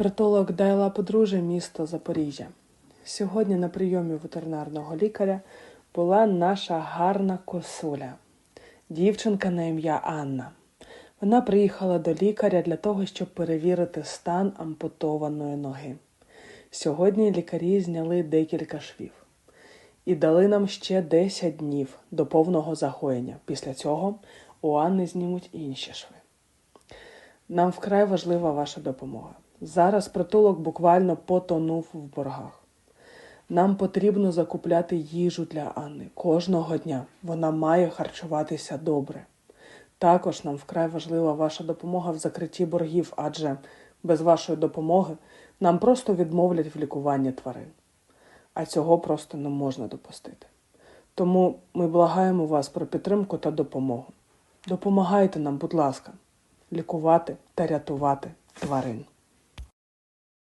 Притулок Дайла Подружжя, місто Запоріжжя. Сьогодні на прийомі ветеринарного лікаря була наша гарна косуля, дівчинка на ім'я Анна. Вона приїхала до лікаря для того, щоб перевірити стан ампутованої ноги. Сьогодні лікарі зняли декілька швів і дали нам ще 10 днів до повного загоєння. Після цього у Анни знімуть інші шви. Нам вкрай важлива ваша допомога. Зараз притулок буквально потонув в боргах. Нам потрібно закупляти їжу для Анни кожного дня. Вона має харчуватися добре. Також нам вкрай важлива ваша допомога в закритті боргів, адже без вашої допомоги нам просто відмовлять в лікуванні тварин. А цього просто не можна допустити. Тому ми благаємо вас про підтримку та допомогу. Допомагайте нам, будь ласка, лікувати та рятувати тварин.